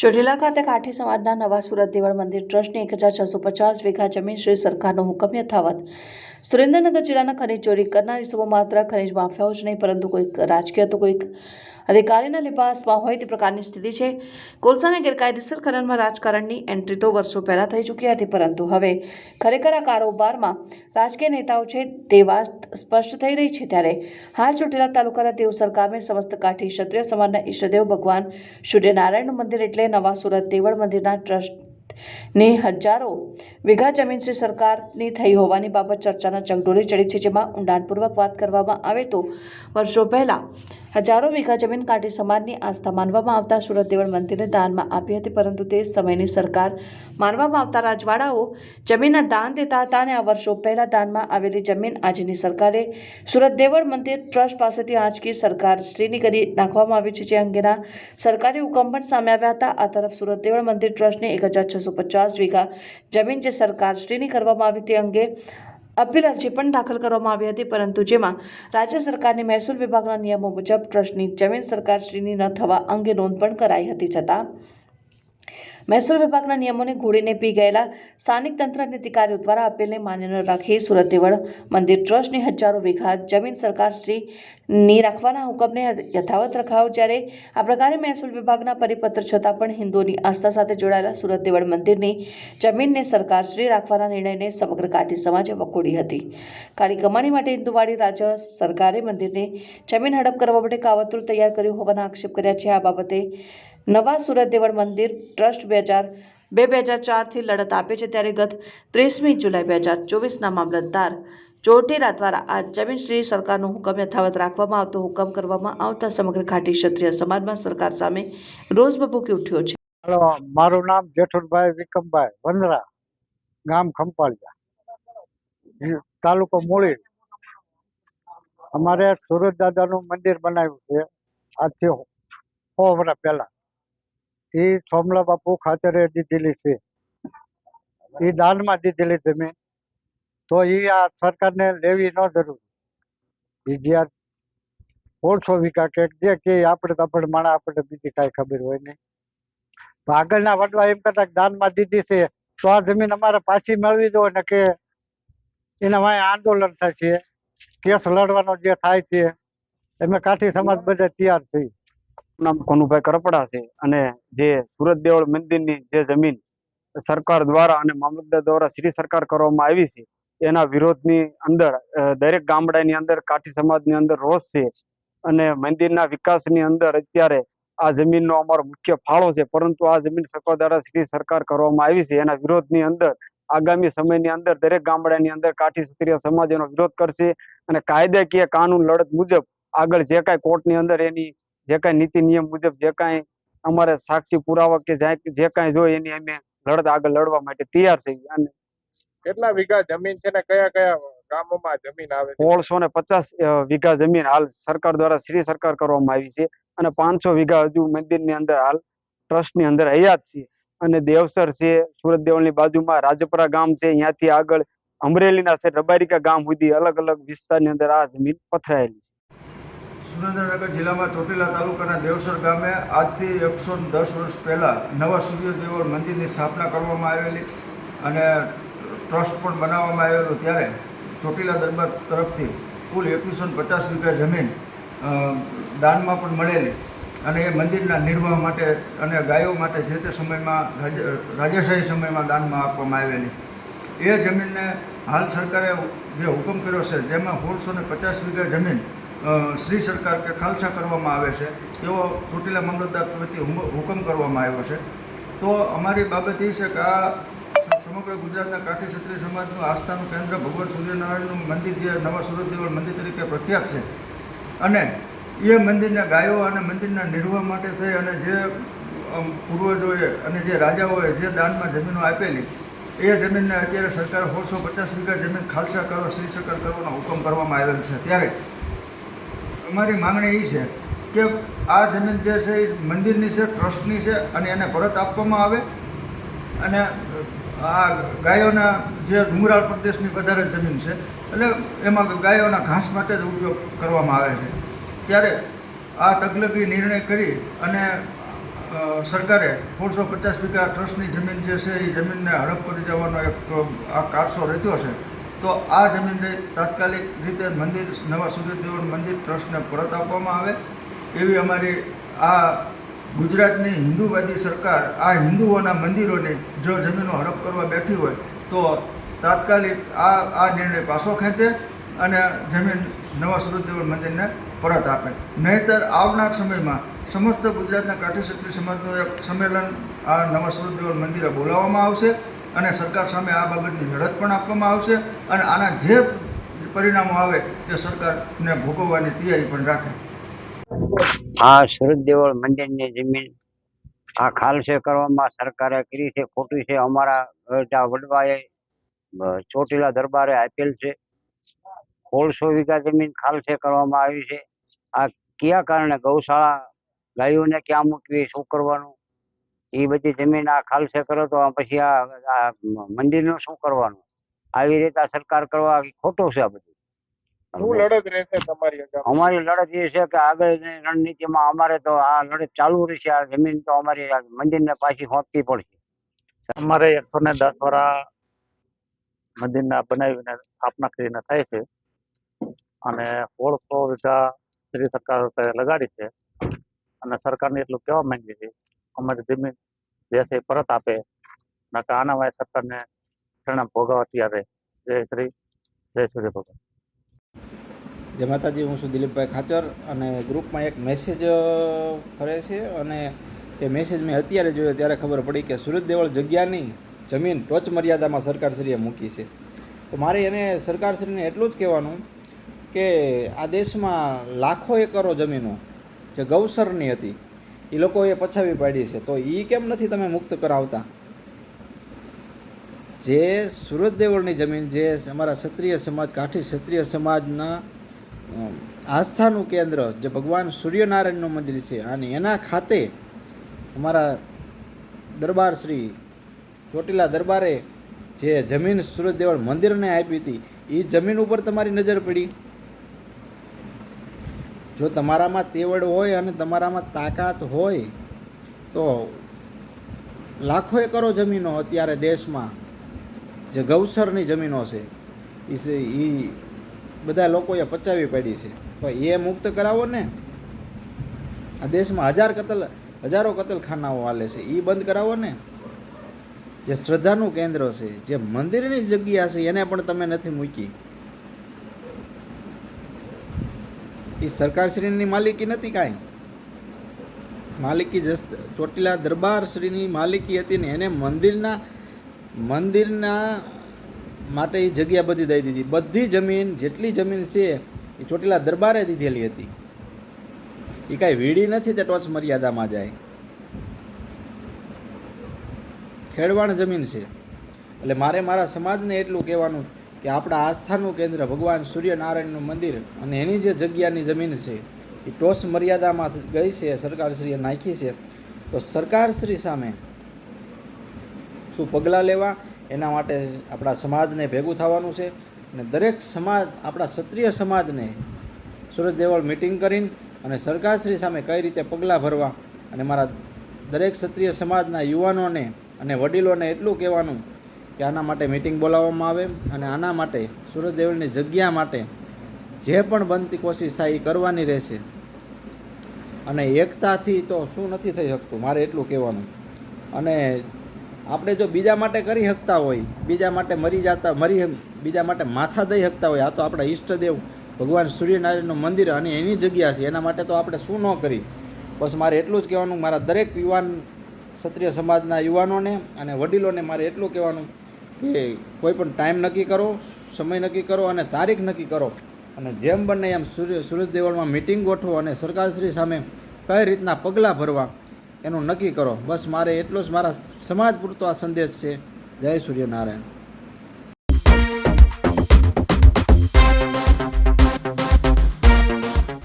ચોટીલા ખાતે કાઠી સમાજના નવા સુરત દેવળ મંદિર ટ્રસ્ટની એક હજાર છસો પચાસ વીઘા જમીન શ્રી સરકારનો હુકમ યથાવત. સુરેન્દ્રનગર જિલ્લાના ખનીજ ચોરી કરનાર ઇસમો માત્ર ખનીજ માફિયાઓ જ નહીં, પરંતુ કોઈક રાજકીય તો કોઈક અધિકારીના લિપાસમાં હોય તે પ્રકારની સ્થિતિ છે. કોલસાના ગેરકાયદેસર ખનનમાં રાજકારણની એન્ટ્રી તો વર્ષો પહેલા થઈ ચૂકી હતી, પરંતુ હવે ખરેખર આ કારોબારમાં રાજકીય નેતાઓ છે તે વાત સ્પષ્ટ થઈ રહી છે ત્યારે હાલ ચોટીલા તાલુકાના દેવ સરકારને સમસ્ત કાઠી ક્ષત્રિય સમાજના ઈષ્ટદેવ ભગવાન સૂર્યનારાયણનું મંદિર એટલે નવા સુરત દેવળ મંદિરના ટ્રસ્ટની હજારો વીઘા જમીન શ્રી સરકારની થઈ હોવાની બાબત ચર્ચાના ચકડોળે ચડી છે, જેમાં ઊંડાણપૂર્વક વાત કરવામાં આવે તો વર્ષો પહેલા હજારો વીઘા જમીન કાઢી સમાજની આસ્થા માનવામાં આવતા સુરત દેવળ મંદિરને દાનમાં આપી હતી, પરંતુ તે સમયની સરકાર માનવામાં આવતા રાજવાડાઓ જમીનના દાન દેતા હતા અને આ વર્ષો પહેલા દાનમાં આવેલી જમીન આજની સરકારે સુરત દેવળ મંદિર ટ્રસ્ટ પાસેથી આંચકી સરકાર શ્રીની કરી નાખવામાં આવી છે, જે અંગેના સરકારી હુકમ પણ સામે આવ્યા હતા. આ તરફ સુરત દેવળ મંદિર ટ્રસ્ટને એક હજાર છસો પચાસ વીઘા જમીન જે સરકાર શ્રીની કરવામાં આવી તે અંગે અપીલ અરજી પણ દાખલ કરવામાં આવી હતી, પરંતુ જેમાં રાજ્ય સરકારની મહેસૂલ વિભાગના નિયમો મુજબ ટ્રસ્ટની જમીન સરકારશ્રીની ન થવા અંગે નોંધ પણ કરાઈ હતી, છતાં મહેસૂલ વિભાગના નિયમોને ઘોડીને પી ગયેલા સ્થાનિક તંત્ર અને અધિકારીઓ દ્વારા અપીલને માન્ય રાખી સુરત દેવળ મંદિર ટ્રસ્ટની હજારો વીઘા જમીન સરકારશ્રીની રાખવાના હુકમને યથાવત રખાયો. જ્યારે આ પ્રકારે મહેસૂલ વિભાગના પરિપત્ર છતાં પણ હિન્દુઓની આસ્થા સાથે જોડાયેલા સુરત દેવળ મંદિરની જમીનને સરકારશ્રી રાખવાના નિર્ણયને સમગ્ર કાઠી સમાજે વખોડી હતી. કાળી કમાણી માટે હિન્દુવાડી રાજ્ય સરકારે મંદિરની જમીન હડપ કરવા માટે કાવતરું તૈયાર કર્યું હોવાના આક્ષેપ કર્યા છે. આ બાબતે નવા સુરત દેવળ મંદિર ટ્રસ્ટ બે હજાર બે બે હજાર ચારથી લડત આપે છે ત્યારે ગત ત્રીસમી જુલાઈ બે હજાર ચોવીસના મામલતદાર ચોટીલા દ્વારા આ જમીન શ્રી સરકારનો હુકમ યથાવત રાખવામાં આવતો હુકમ કરવામાં આવતા સમગ્ર ઘાટી ક્ષત્રિય સમાજમાં સરકાર સામે રોષ ભભૂકી ઉઠ્યો છે. મારું નામ જેઠુરભાઈ વિકમભાઈ વંદરા ગામ ખંપાળિયા તાલુકો મૂળી. અમારે સુરત દાદાનું મંદિર બનાવ્યું છે. આજથી સો વર્ષ પહેલા. એ સોમલા બાપુ ખાતરે દીધેલી છે. એ દાનમાં દીધેલી જમીન તો એ આ સરકારને લેવી ન જરૂર. એ જ્યાં સોળસો વીઘા કે જે કે આપણે તો આપણે માણા આપણને બીજી કાંઈ ખબર હોય નહીં. તો આગળના વડવા એમ કરતા દાનમાં દીધી છે, તો આ જમીન અમારે પાછી મેળવી દો ને કે એના વાંહે આંદોલન છે કેસ લડવાનો જે થાય છે, એમાં કાઠી સમાજ બધા તૈયાર થઈ નામ કોનુભાઈ કરપડા છે. અને જે સુરત દેવળ મંદિરની જે જમીન સરકાર દ્વારા અને મામલતદાર દ્વારા શ્રી સરકાર કરવામાં આવી છે, એના વિરોધની અંદર દરેક ગામડાની અંદર, કાઠી સમાજની અંદર રોષ છે. અને મંદિરના વિકાસની અંદર અત્યારે આ જમીનનો અમારો મુખ્ય ફાળો છે. પરંતુ આ જમીન સરકાર દ્વારા શ્રી સરકાર કરવામાં આવી છે. એના વિરોધની અંદર આગામી સમયની અંદર દરેક ગામડાની અંદર કાઠી ક્ષત્રિય સમાજ એનો વિરોધ કરશે. અને કાયદાકીય કાનૂન લડત મુજબ આગળ જે કાંઈ કોર્ટની અંદર એની જે કાંઈ નીતિ નિયમ મુજબ જે કાંઈ અમારે સાક્ષી પુરાવા કે જે- કાંઈ જોઈએ એની અમે લડત આગળ લડવા માટે તૈયાર છીએ. અને કેટલા વીઘા જમીન છે ને કયા કયા ગામોમાં જમીન આવે સોળસો ને પચાસ વીઘા જમીન હાલ સરકાર દ્વારા શ્રી સરકાર કરવામાં આવી છે અને પાંચસો વીઘા હજુ મંદિરની અંદર હાલ ટ્રસ્ટની અંદર હયાત છે અને દેવસર છે સુરત દેવળની બાજુમાં રાજપરા ગામ છે અહીંયાથી આગળ અમરેલીના છે રબારિકા ગામ સુધી અલગ અલગ વિસ્તારની અંદર આ જમીન પથરાયેલી છે. સુરેન્દ્રનગર જિલ્લામાં ચોટીલા તાલુકાના દેવસર ગામે આજથી એકસો દસ વર્ષ પહેલાં નવા સૂર્યદેવ મંદિરની સ્થાપના કરવામાં આવેલી અને ટ્રસ્ટ પણ બનાવવામાં આવેલું ત્યારે ચોટીલા દરબાર તરફથી કુલ એકવીસો પચાસ વીઘા જમીન દાનમાં પણ મળેલી અને એ મંદિરના નિર્વાહ માટે અને ગાયો માટે જે તે સમયમાં રાજ- રાજાશાહી સમયમાં દાનમાં આપવામાં આવેલી. એ જમીનને હાલ સરકારે જે હુકમ કર્યો છે, જેમાં સોળસો ને પચાસ વીઘા જમીન શ્રી સરકાર કે ખાલસા કરવામાં આવે છે તેવો ચોટીલા મામલતદાર વતી હુકમ કરવામાં આવ્યો છે. તો અમારી બાબત એ છે કે આ સમગ્ર ગુજરાતના કાઠી ક્ષત્રિય સમાજનું આસ્થાનું કેન્દ્ર ભગવાન સૂર્યનારાયણનું મંદિર જે નવા સુરત દેવળ મંદિર તરીકે પ્રખ્યાત છે. અને એ મંદિરના ગાયો અને મંદિરના નિર્વાહ માટે થઈ અને જે પૂર્વજોએ અને જે રાજાઓએ જે દાનમાં જમીનો આપેલી, એ જમીનને અત્યારે સરકારે સોળસો પચાસ વીઘા જમીન ખાલસા કરવા શ્રી સરકાર કરવાનો હુકમ કરવામાં આવેલ છે. ત્યારે અમારી માંગણી એ છે કે આ જમીન જે છે એ મંદિરની છે, ટ્રસ્ટની છે અને એને પરત આપવામાં આવે અને આ ગાયોના જે ડુંગરાળ પ્રદેશની વધારે જમીન છે, એટલે એમાં ગાયોના ઘાસ માટે જ ઉપયોગ કરવામાં આવે છે. ત્યારે આ તકલકી નિર્ણય કરી અને સરકારે સોળસો પચાસ વીઘા ટ્રસ્ટની જમીન જે છે એ જમીનને હડપ કરી જવાનો એક આ કારસો રચ્યો છે. તો આ જમીનને તાત્કાલિક રીતે મંદિર, નવા સૂર્યદેવન મંદિર ટ્રસ્ટને પરત આપવામાં આવે એવી અમારી આ ગુજરાતની હિન્દુવાદી સરકાર આ હિન્દુઓના મંદિરોને જો જમીનો હડપ કરવા બેઠી હોય તો તાત્કાલિક આ આ નિર્ણય પાછો ખેંચે અને જમીન, નવા સૂર્યદેવન મંદિરને પરત આપે. નહીંતર આવનાર સમયમાં સમસ્ત ગુજરાતના કાઠી ક્ષત્રિય સમાજનું એક સંમેલન આ નવા સૂર્યદેવન મંદિરે બોલાવવામાં આવશે. અને સરકાર સામે આ બાબતની લડત પણ આપવામાં આવશે અને આના જે પરિણામો આવે તે સરકારને ભોગવવાની તૈયારી પણ રાખે. આ સુરત દેવળ મંદિરની જમીન આ ખાલસે કરવામાં સરકારે કરી છે, ખોટી છે. અમારા વડવાએ ચોટીલા દરબારે આપેલ છે. સોળસો વીઘા જમીન ખાલસે કરવામાં આવી છે. આ કયા કારણે ગૌશાળા ગાયોને ક્યાં મૂકવી, શું કરવાનું? એ બધી જમીન આ ખાલસે કરો તો આ પછી આ મંદિર મંદિરનું શું કરવાનું? આવી રીતે આ સરકાર કરવા ખોટું છે આ બધું? અમારી લડત એ છે કે આગળની રણનીતિમાં અમારે તો આ લડત ચાલુ રહેશે આ જમીન તો અમારી મંદિરને પાછી સોંપવી પડશે. અમારે એકસો ને દસ વર્ષ મંદિરના બનાવીને સ્થાપના કરીને થાય છે. અને સોળસો વીઘા શ્રી સરકાર લગાડી છે. અને સરકારને એટલું કહેવા માંગીએ છીએ અમારી જમીન જે છે પરત આપે. નકા આના વાય સરકારને પરિણામ ભોગવ અત્યારે જય શ્રી, જય સૂર્ય ભગવાન. જય માતાજી, હું છું દિલીપભાઈ ખાચર અને ગ્રુપમાં એક મેસેજ ફરે છે અને એ મેસેજ મેં અત્યારે જોયો, ત્યારે ખબર પડી કે સુરત દેવળ જગ્યાની જમીન ટોચ મર્યાદામાં સરકારશ્રીએ મૂકી છે. તો મારે એને સરકારશ્રીને એટલું જ કહેવાનું કે આ દેશમાં લાખો એકરો જમીનો જે ગૌસરની હતી એ લોકોએ પછાવી પાડી છે. તો એ કેમ નથી તમે મુક્ત કરાવતા? જે સુરત દેવળની જમીન, જે અમારા ક્ષત્રિય સમાજ, કાઠી ક્ષત્રિય સમાજના આસ્થાનું કેન્દ્ર, જે ભગવાન સૂર્યનારાયણનું મંદિર છે, અને એના ખાતે અમારા દરબાર શ્રી ચોટીલા દરબારે જે જમીન સુરત દેવળ મંદિરને આપી હતી એ જમીન ઉપર તમારી નજર પડી? જો તમારામાં તેવડ હોય અને તમારામાં તાકાત હોય, તો લાખો એકરો જમીનો અત્યારે દેશમાં. જે ગૌસરની જમીનો છે એ બધા લોકોએ પચાવી પાડી છે. તો એ મુક્ત કરાવો ને. આ દેશમાં હજાર કતલ, હજારો કતલખાનાઓ હાલે છે. એ બંધ કરાવો ને. જે શ્રદ્ધાનું કેન્દ્ર છે, જે મંદિરની જગ્યા છે, એને પણ તમે નથી મૂકી. એ સરકારશ્રીની માલિકી નથી કાંઈ. માલિકી જસ્ટ ચોટીલા દરબારશ્રીની માલિકી હતી ને એને મંદિરના મંદિરના માટે એ જગ્યા બધી દઈ દીધી. બધી જમીન, જેટલી જમીન છે, એ ચોટીલા દરબારે દીધેલી હતી. એ કાંઈ વીડી નથી તે ટોચ મર્યાદામાં જાય. ખેડવાણ જમીન છે. એટલે મારે મારા સમાજને એટલું કહેવાનું કે આપણા આસ્થાનું કેન્દ્ર ભગવાન સૂર્યનારાયણનું મંદિર અને એની જે જગ્યાની જમીન છે, એ ટોસ મર્યાદામાં ગઈ છે, સરકારશ્રીએ નાખી છે. તો સરકારશ્રી સામે શું પગલાં લેવા? એના માટે આપણા સમાજને ભેગું થવાનું છે અને દરેક સમાજ, આપણા ક્ષત્રિય સમાજને સુરત દેવળ મિટિંગ કરીને અને સરકારશ્રી સામે કઈ રીતે પગલાં ભરવા? અને મારા દરેક ક્ષત્રિય સમાજના યુવાનોને અને વડીલોને એટલું કહેવાનું કે આના માટે મિટિંગ બોલાવવામાં આવે અને આના માટે સુરત જગ્યા માટે જે પણ બનતી કોશિશ થાય એ કરવાની રહેશે. અને એકતાથી તો શું નથી થઈ શકતું? મારે એટલું કહેવાનું. અને આપણે જો બીજા માટે કરી શકતા હોય, બીજા માટે મરી જતા, મરી બીજા માટે માથા દઈ શકતા હોય, આ તો આપણા ઈષ્ટદેવ, ભગવાન સૂર્યનારાયણનું મંદિર અને એની જગ્યા છે. એના માટે તો આપણે શું ન કરી? બસ મારે એટલું જ કહેવાનું. મારા દરેક યુવાન ક્ષત્રિય સમાજના યુવાનોને અને વડીલોને મારે એટલું કહેવાનું કે કોઈ પણ ટાઈમ નક્કી કરો, સમય નક્કી કરો અને તારીખ નક્કી કરો. અને જેમ બને એમ સુરજ દેવળમાં મિટિંગ ગોઠવો અને સરકારશ્રી સામે કઈ રીતના પગલાં ભરવા એનું નક્કી કરો. બસ મારે એટલો જ. મારા સમાજ પૂરતો આ સંદેશ છે. જય સૂર્યનારાયણ.